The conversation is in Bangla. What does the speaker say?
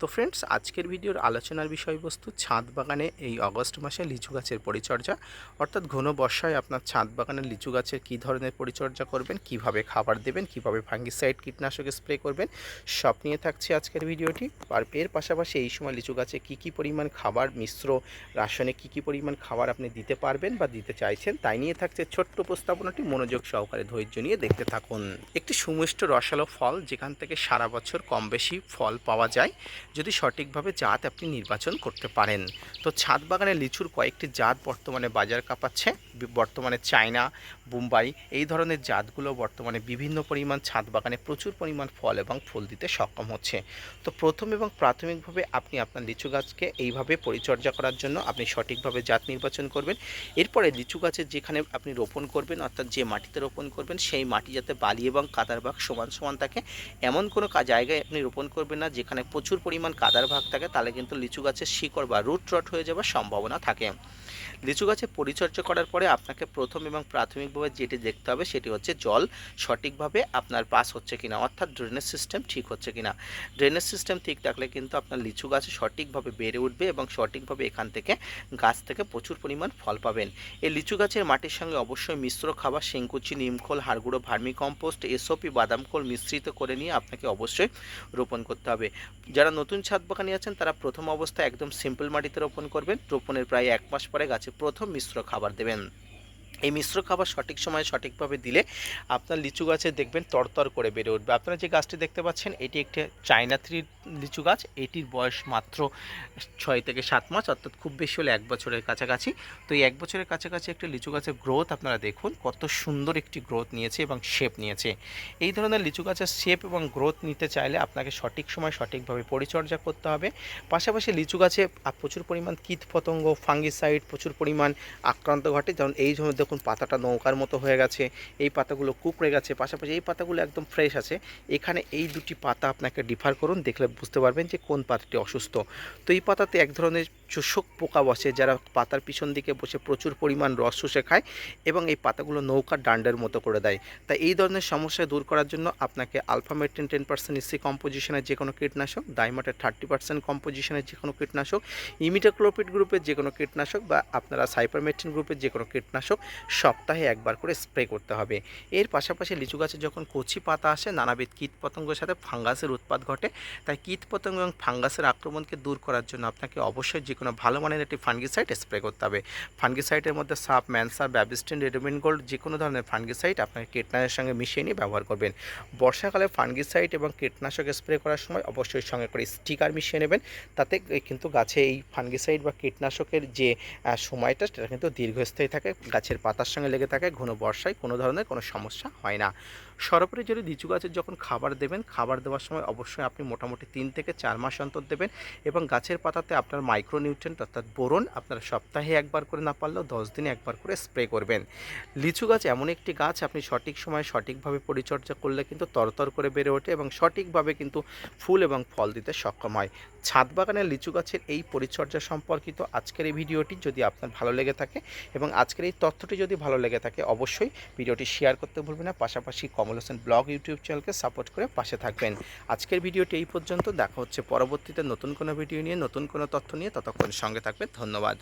তো ফ্রেন্ডস আজকের ভিডিওর আলোচনার বিষয়বস্তু ছাদ বাগানে এই অগস্ট মাসে লিচু গাছের পরিচর্যা। অর্থাৎ ঘন বর্ষায় আপনার ছাদ বাগানের লিচু গাছের কী ধরনের পরিচর্যা করবেন, কীভাবে খাবার দেবেন, কীভাবে ফাঙ্গিসাইড কীটনাশক স্প্রে করবেন, সব নিয়ে থাকছে আজকের ভিডিওটি। আর এর পাশাপাশি এই সময় লিচু গাছে কী কী পরিমাণ খাবার, মিশ্র রাসায়নিক কী কী পরিমাণ খাবার আপনি দিতে পারবেন বা দিতে চাইছেন, তাই নিয়ে থাকছে ছোট্ট উপস্থাপনাটি। মনোযোগ সহকারে ধৈর্য নিয়ে দেখতে থাকুন। একটি সুমিষ্ট রসালো ফল, যেখান থেকে সারা বছর কম বেশি ফল পাওয়া যায়। যদি সঠিকভাবে জাত আপনি নির্বাচন করতে পারেন, তো ছাদ বাগানে লিচুর কয়েকটি জাত বর্তমানে বাজার কাঁপাচ্ছে। বর্তমানে চায়না, বুম্বাই এই ধরনের জাতগুলো বর্তমানে বিভিন্ন পরিমাণ ছাদ বাগানে প্রচুর পরিমাণ ফল এবং ফুল দিতে সক্ষম হচ্ছে। তো প্রথম এবং প্রাথমিকভাবে আপনি আপনার লিচু গাছকে এইভাবে পরিচর্যা করার জন্য আপনি সঠিকভাবে জাত নির্বাচন করবেন। এরপরে লিচু গাছের যেখানে আপনি রোপণ করবেন, অর্থাৎ যে মাটিতে রোপণ করবেন, সেই মাটি যাতে বালি এবং কাদার ভাগ সমান সমান থাকে, এমন কোনো জায়গায় আপনি রোপণ করবেন না যেখানে প্রচুর পরিমাণ কাদার ভাগ থাকে, তাহলে কিন্তু লিচু গাছের শিকড় বা রুট রট হয়ে যাওয়ার সম্ভাবনা থাকে। লিচু গাছে পরিচর্যা করার পরে আপনাকে প্রথম এবং প্রাথমিকভাবে যেটি দেখতে হবে, সেটি হচ্ছে জল। সঠিকভাবে আপনার পাস হচ্ছে কিনা, অর্থাৎ ড্রেনেজ সিস্টেম ঠিক হচ্ছে কিনা। ড্রেনেজ সিস্টেম ঠিক থাকলে কিন্তু আপনার লিচু গাছ সঠিকভাবে বেড়ে উঠবে এবং সঠিকভাবে এখান থেকে গাছ থেকে প্রচুর পরিমাণ ফল পাবেন। এই লিচু গাছের মাটির সঙ্গে অবশ্যই মিশ্র খাবার শিংকুচি নিমখোল, হাড়গুঁড়ো ভার্মি কম্পোস্ট এসওপি বাদাম খোল মিশ্রিত করে নিয়ে আপনাকে অবশ্যই রোপণ করতে হবে। যারা নতুন ছাদ বাগানি আছেন, তারা প্রথম অবস্থায় একদম সিম্পল মাটিতে রোপণ করবেন। রোপণের প্রায় এক মাস পরে গাছে প্রথম মিশ্র খাবার দেবেন। এই মিশ্র খাবার সঠিক সময়ে সঠিকভাবে দিলে আপনার লিচু গাছে দেখবেন তরতর করে বেড়ে উঠবে। আপনারা যে গাছটি দেখতে পাচ্ছেন, এটি একটি চায়না থ্রি লিচু গাছ। এটির বয়স মাত্র ছয় থেকে সাত মাস, অর্থাৎ খুব বেশি হলে এক বছরের কাছাকাছি। তো এই এক বছরের কাছাকাছি একটি লিচু গাছের গ্রোথ আপনারা দেখুন, কত সুন্দর একটি গ্রোথ নিয়েছে এবং শেপ নিয়েছে। এই ধরনের লিচু গাছের শেপ এবং গ্রোথ নিতে চাইলে আপনাকে সঠিক সময় সঠিকভাবে পরিচর্যা করতে হবে। পাশাপাশি লিচু গাছে প্রচুর পরিমাণ কীট পতঙ্গ ফাঙ্গিসাইড, প্রচুর পরিমাণ আক্রান্ত ঘটে। যেমন এই জন্য দেখুন পাতাটা নৌকার মতো হয়ে গেছে, এই পাতাগুলো কুকড়ে গেছে, পাশাপাশি এই পাতাগুলো একদম ফ্রেশ আছে, এখানে এই দুটি পাতা আপনাকে ডিফার করুন, দেখলে বুঝতে পারবেন যে কোন পাতাটি অসুস্থ। তো এই পাতাতে এক ধরনের চোষক পোকা বসে, যারা পাতার পিছন দিকে বসে প্রচুর পরিমাণ রস শুষে খায় এবং এই পাতাগুলো নৌকার ডান্ডের মতো করে দেয়। তাই এই ধরনের সমস্যা দূর করার জন্য আপনাকে আলফামেট্রিন টেন পার্সেন্ট ইসি কম্পোজিশনের যে কোনো কীটনাশক, ডাইমাটের থার্টি পার্সেন্ট কম্পোজিশনের যে কোনো কীটনাশক, ইমিটাক্লোপিড গ্রুপের যে কোনো কীটনাশক বা আপনারা সাইপারমেট্রিন গ্রুপের যে কোনো কীটনাশক সপ্তাহে একবার করে স্প্রে করতে হবে। এর পাশাপাশি লিচু গাছে যখন কচি পাতা আসে, নানাবিধ কীট পতঙ্গের সাথে ফাঙ্গাসের উৎপাদ ঘটে। তাই কীট পতঙ্গ এবং ফাঙ্গাসের আক্রমণকে দূর করার জন্য আপনাকে অবশ্যই যে কোনো ভালো মানের একটি ফাঙ্গিসাইড স্প্রে করতে হবে। ফাঙ্গিসাইডের মধ্যে সাপ, ম্যানসা, ব্যাবিস্টিন, রেডোমিন গোল্ড যে কোনো ধরনের ফাঙ্গিসাইড আপনাকে কীটনাশকের সঙ্গে মিশিয়ে নিয়ে ব্যবহার করবেন। বর্ষাকালে ফাঙ্গিসাইড এবং কীটনাশক স্প্রে করার সময় অবশ্যই সঙ্গে করে স্টিকার মিশিয়ে নেবেন। তাতে কিন্তু গাছে এই ফাঙ্গিসাইড বা কীটনাশকের যে সময়টা সেটা কিন্তু দীর্ঘস্থায়ী থাকে, গাছের পাতার সঙ্গে লেগে থাকে, ঘন বর্ষায় কোনো ধরনের কোনো সমস্যা হয় না। সর্বোপরি যদি লিচু গাছের যখন খাবার দেবেন, খাবার দেওয়ার সময় অবশ্যই আপনি মোটামুটি তিন থেকে চার মাস অন্তর দেবেন এবং গাছের পাতাতে আপনার মাইক্রোনিউট্রেন্ট অর্থাৎ বোরন আপনার সপ্তাহে একবার করে না পারলেও দশ দিনে একবার করে স্প্রে করবেন। লিচু গাছ এমন একটি গাছ, আপনি সঠিক সময়ে সঠিকভাবে পরিচর্যা করলে কিন্তু তরতর করে বেড়ে ওঠে এবং সঠিকভাবে কিন্তু ফুল এবং ফল দিতে সক্ষম হয়। ছাদ বাগানের লিচু গাছের এই পরিচর্যা সম্পর্কিত আজকের এই ভিডিওটি যদি আপনার ভালো লেগে থাকে এবং আজকের এই তথ্যটি যদি ভালো লেগে থাকে, অবশ্যই ভিডিওটি শেয়ার করতে ভুলবেন না। পাশাপাশি কমল হোসেন ব্লগ ইউটিউব চ্যানেলকে সাপোর্ট করে পাশে থাকবেন। আজকের ভিডিওটি এই পর্যন্ত। দেখা হচ্ছে পরবর্তীতে নতুন কোনো ভিডিও নিয়ে, নতুন কোনো তথ্য নিয়ে। ততক্ষণ সঙ্গে থাকবেন। ধন্যবাদ।